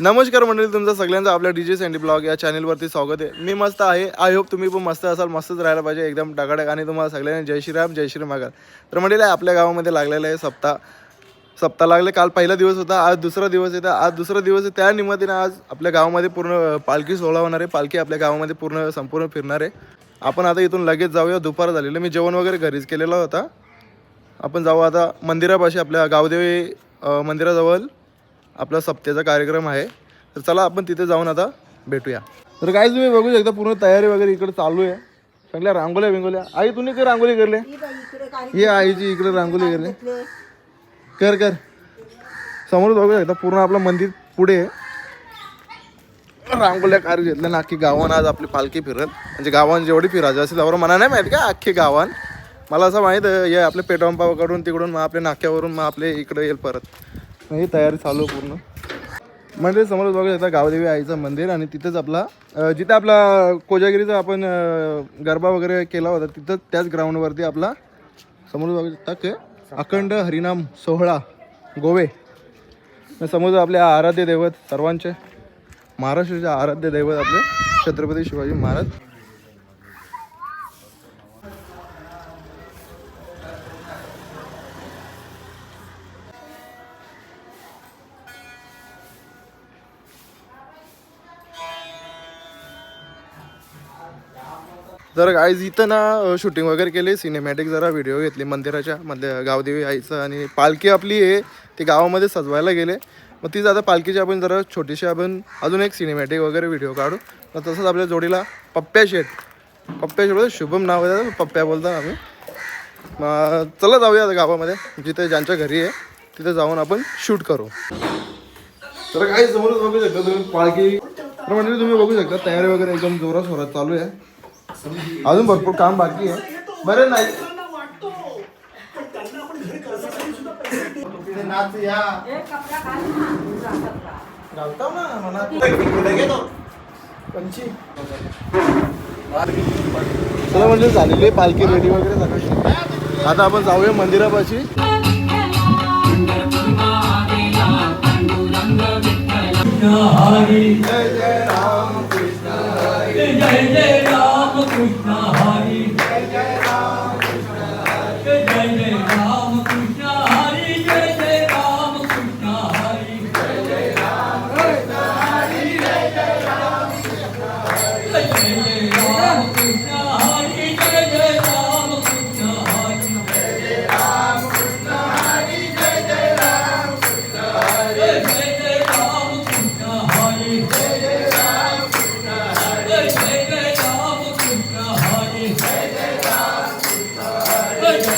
नमस्कार मंडळी तुमचं सगळ्यांचं आपल्या डी जे सँडी ब्लॉग या चॅनलवरती स्वागत आहे. मी मस्त आहे. आय होप तुम्ही पण मस्त असाल मस्तच राहायला पाहिजे एकदम डगाडक आणि तुम्हाला सगळ्यांना जय श्रीराम जय श्री मागाल तर मंडळी आपल्या गावामध्ये लागलेलं आहे सप्ताह. सप्ताह लागले काल पहिला दिवस होता आज दुसरा दिवस येतं आज दुसरा दिवस आहे. त्या निमित्ताने आज आपल्या गावामध्ये पूर्ण पालखी सोहळा होणार आहे. पालखी आपल्या गावामध्ये पूर्ण संपूर्ण फिरणार आहे. आपण आता इथून लगेच जाऊया. दुपार झालेलं. मी जेवण वगैरे घरीच केलेला होता. आपण जाऊ आता मंदिरापाशी आपल्या गावदेवी मंदिराजवळ. आपला सप्त्याचा कार्यक्रम आहे. तर चला आपण तिथे जाऊन आता भेटूया. तर काय तुम्ही बघू शकता पूर्ण तयारी वगैरे इकडे चालू आहे. सगळ्या रांगोल्या बिंगोल्या आई तुम्ही काय रांगोली करले? ही आईची इकडे रांगोली करले. कर कर. समोर बघू शकता पूर्ण आपलं मंदिर पुढे. रांगोल्या कार घेतल्या ना अख्खी गावानं आज आपली पालखी फिरत. म्हणजे गावान जेवढी फिरायची असेल त्यावर मला नाही माहिती का अख्खी गावान. मला असं माहीत आहे हे आपले पेटवंपाकडून तिकडून मग आपल्या नाक्यावरून मग आपले इकडे येईल परत. ही तयारी चालू पूर्ण. म्हणजे समोर बघू शकता गावदेवी आईचं मंदिर आणि तिथंच आपला जिथे आपला कोजागिरीचा आपण गरबा वगैरे केला होता तिथं त्याच ग्राउंडवरती आपला समोर बघू शकता की अखंड हरिनाम सोहळा गोवे. समोर आपले आराध्य दैवत सर्वांचे महाराष्ट्राचे आराध्य दैवत आपले छत्रपती शिवाजी महाराज. तर आज इथं ना शूटिंग वगैरे केली सिनेमॅटिक जरा व्हिडिओ घेतली मंदिराच्या मधल्या गावदेवी आईचं आणि पालखी आपली आहे ती गावामध्ये सजवायला गेले. मग तीच आता पालखीची आपण जरा छोटीशी आपण अजून एक सिनेमॅटिक वगैरे व्हिडिओ काढू. मग तसंच आपल्या जोडीला पप्प्या शेट पप्प्या शेट बोलतो शुभम नाव आहे पप्प्या बोलतात आम्ही. मग चला जाऊया आता गावामध्ये जिथे ज्यांच्या घरी आहे तिथे जाऊन आपण शूट करू. तर काही समोरच बघू शकता तुम्ही पालखी. तर म्हणजे तुम्ही बघू शकता तयारी वगैरे एकदम जोरात सोरात चालू आहे. अजून भरपूर काम बाकी आहे. बरं नाही. ना. पंची. चला म्हणजे झालेली आहे पालखी रेडी वगैरे सगळं आता आपण जाऊया मंदिरापाशी. जय जय राम कृष्ण जय जय राम. いた Good.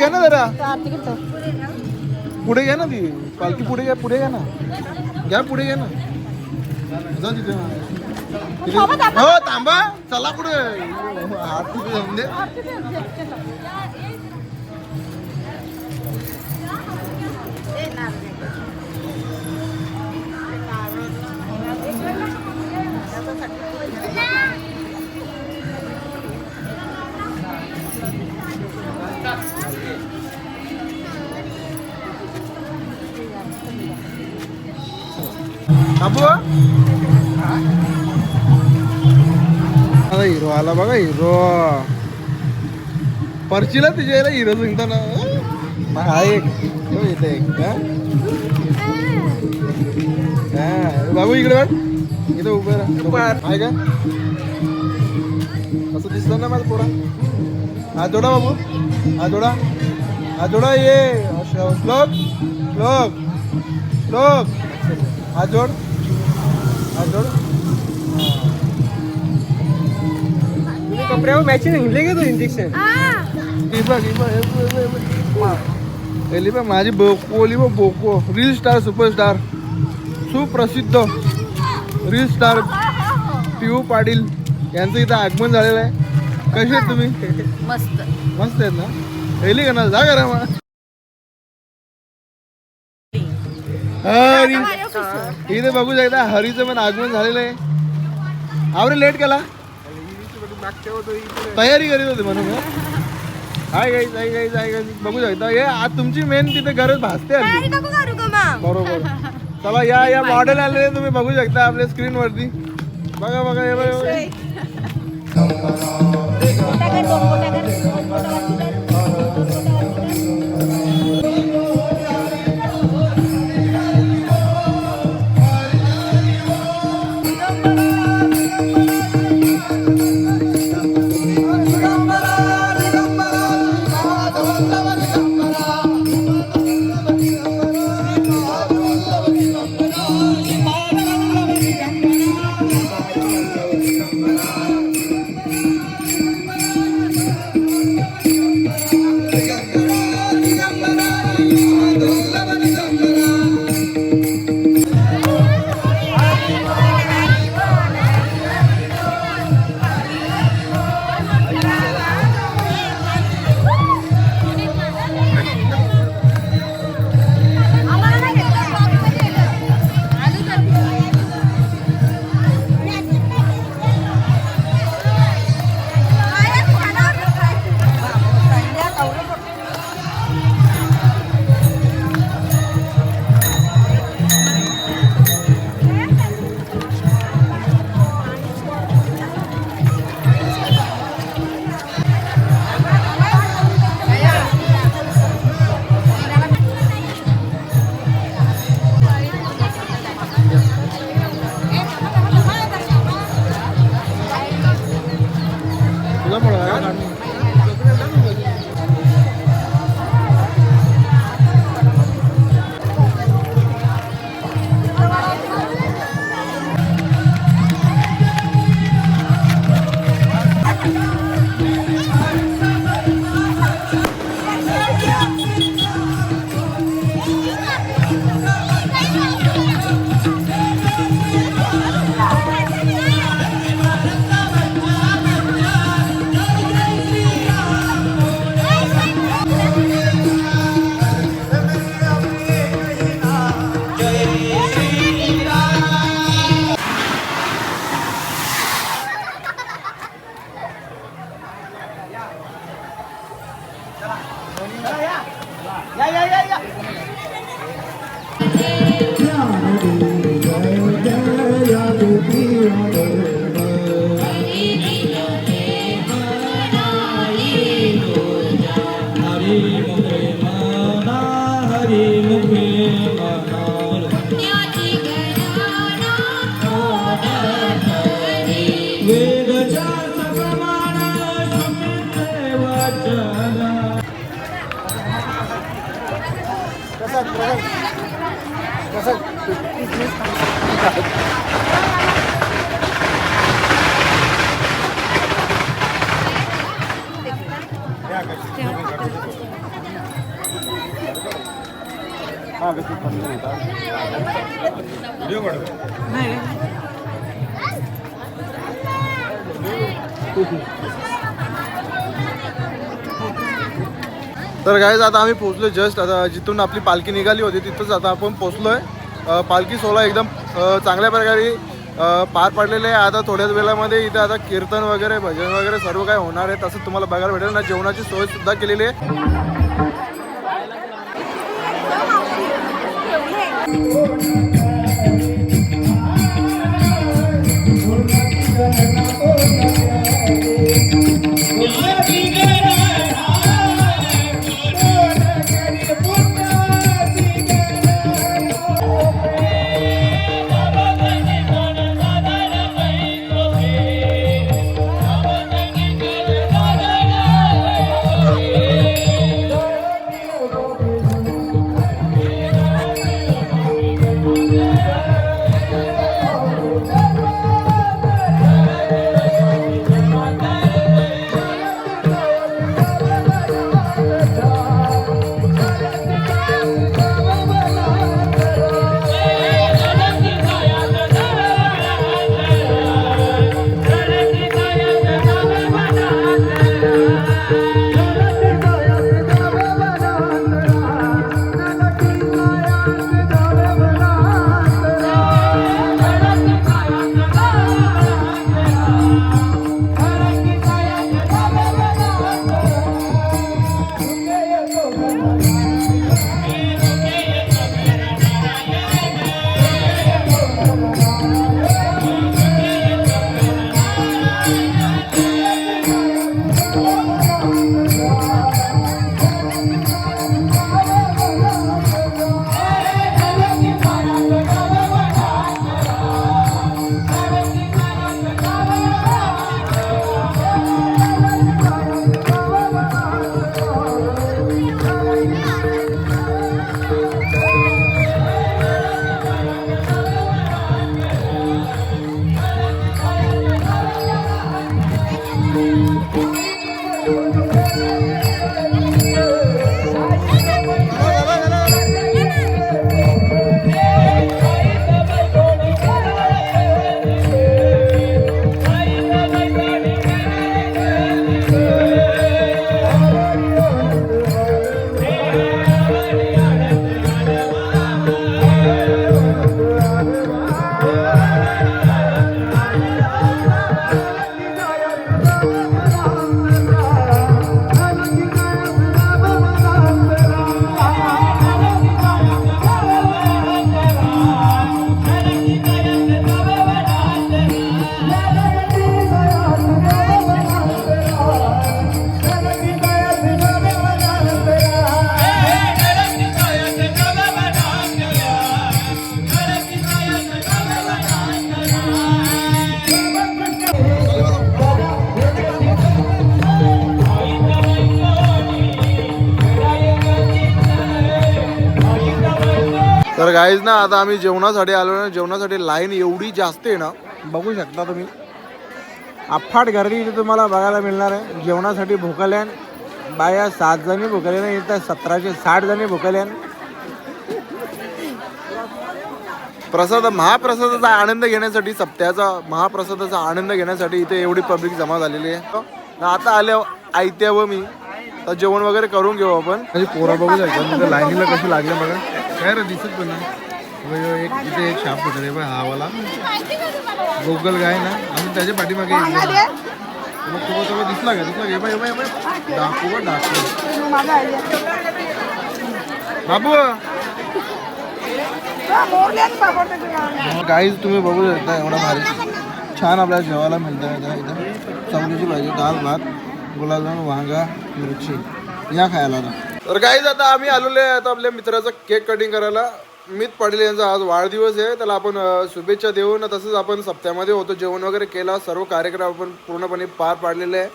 घ्या पुढे घ्या ना जरा. पुढे घ्या ना ती. पालखी पुढे घ्या पुढे घ्या ना. घ्या पुढे घ्या ना. जा तिथे. हो थांबा. चला पुढे. हात तिथे जाऊन दे. आता हिरो आला बघा हिरो. पर्चीला तुझ्या याला हिरो सांगताना हा एक तो इथे एक हा? हा, बाबू इकडे बघ. इथं उभं राहा. आहे का? असं दिसलं ना माझा पोरा. हा जोडा बाबू. हा जोडा. हा जोडा ये. श्लोक. श्लोक. श्लोक. हात जोड. तुम्ही कपड्यावर मॅचिंग निघले का तो इंजेक्शन बघ माझी बोको ओली बोको रील स्टार सुपरस्टार सुप्रसिद्ध रील स्टार पिऊ पाटील यांचं इथं आगमन झालेलं आहे. कसे आहेत तुम्ही? मस्त. मस्त आहेत ना? पहिली का ना? जा करा मग हरी. इथे बघू शकता हरीचं पण आगमन झालेलं आहे. आवरे लेट केला? तयारी करीत होते म्हणून? Hi guys hi guys hi guys बघू शकता हे आज तुमची मेन तिथे गरज भासते बरोबर. चला या या मॉडेल आलेले तुम्ही बघू शकता आपल्या स्क्रीन वरती. बघा बघा हे बघा बघा. तुझा तर गायज आता आम्ही पोहोचलो जस्ट आता जिथून आपली पालखी निघाली होती तिथंच आता आपण पोहोचलोय. पालखी सोहळा एकदम चांगल्या प्रकारे पार पडलेले आहे. आता थोड्याच वेळामध्ये इथे आता कीर्तन वगैरे भजन वगैरे सर्व काही होणार आहे. तसं तुम्हाला बघायला भेटेल. ना जेवणाची सोय सुद्धा केलेली आहे. तर गाईज ना आता आम्ही जेवणासाठी आलो ना जेवणासाठी लाईन एवढी जास्त आहे ना बघू शकता तुम्ही. अफाट गर्दी इथे तुम्हाला बघायला मिळणार आहे. जेवणासाठी भोकल्यान बाया सात जणी भोकल्यान इथं सतराशे साठ जणी भोकल्यान प्रसाद महाप्रसादाचा आनंद घेण्यासाठी सप्त्याचा महाप्रसादाचा आनंद घेण्यासाठी इथे एवढी पब्लिक जमा झालेली आहे. आता आल्या आयत्या व मी. जेवण वगैरे करून घेऊ आपण. म्हणजे पोरा बघू शकता लाईनीला कसं लागलं बघा. काय रे दिसत पण नाही. एक इथे एक शाप होता रे हा वाला. गोगल गाय ना. आणि त्याच्या पाठीमागे मग तुला तेव्हा दिसला का? दिसला का? हे बाय, बाय, डाकू डाकू बाबू. काहीच तुम्ही बघू शकता एवढा भारी. छान आपल्याला जेवायला मिळतं इथं इथं. पाहिजे भाजी भात गुलाबजाम वांगा. मिरची. या खायला तर काहीच आता आम्ही आलेलो आहे आता आपल्या मित्राचा केक कटिंग करायला. मित पाटील यांचा आज वाढदिवस आहे. त्याला आपण शुभेच्छा देऊ ना तसंच आपण सप्त्यामध्ये होतो जेवण वगैरे केला. सर्व कार्यक्रम आपण पूर्णपणे पार पाडलेले आहे.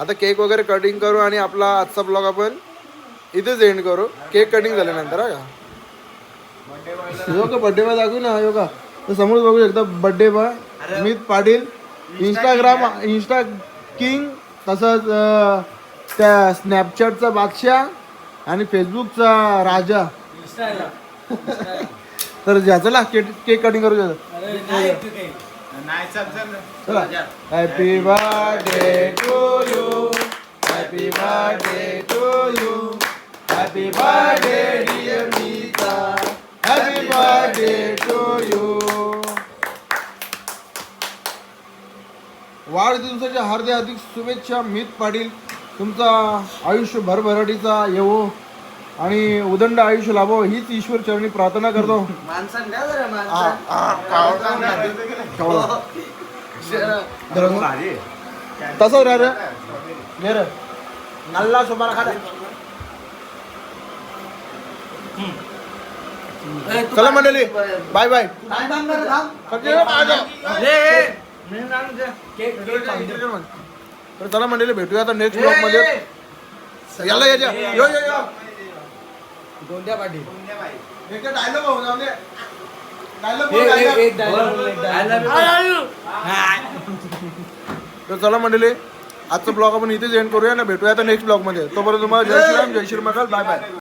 आता केक वगैरे कटिंग करू आणि आपला आजचा ब्लॉग आपण इथेच एंड करू. केक कटिंग झाल्यानंतर हा का? यो का बर्थडे बॉय दाखवू ना यो का तर समोर बघू शकता बर्थडे बॉय मित पाटील इंस्टाग्राम इंस्टा किंग तसंच त्या स्नॅपचॅटचा बादशाह आणि फेसबुकचा राजा. तर घ्या चला केक केक कटिंग करू happy birthday to you happy birthday to you happy birthday dear Meeta happy birthday to you वाढदिवसाच्या हार्दिक हार्दिक शुभेच्छा मित पाटील. तुमचा आयुष्य भरभराटीचा येवो आणि उदंड आयुष्य लाभो हीच ईश्वर चरणी प्रार्थना करतो. माणसानं द्या जरा तसं रे रे. घे रे. नल्ला सोबाला खा चला मंडळी. Bye bye. तर चला मंडळी भेटूया आता नेक्स्ट ब्लॉगमध्ये. याला याच्या यो. यो यो गोंद्या एक डायलॉग होऊ जाऊ दे. डायलॉग एक डायलॉग तर चला मंडळी आजचा ब्लॉग आपण इथेच एंड करूया ना भेटूया आता नेक्स्ट ब्लॉगमध्ये. तोपर्यंत तुम्हाला जय श्रीराम जय श्री महाकाल बाय बाय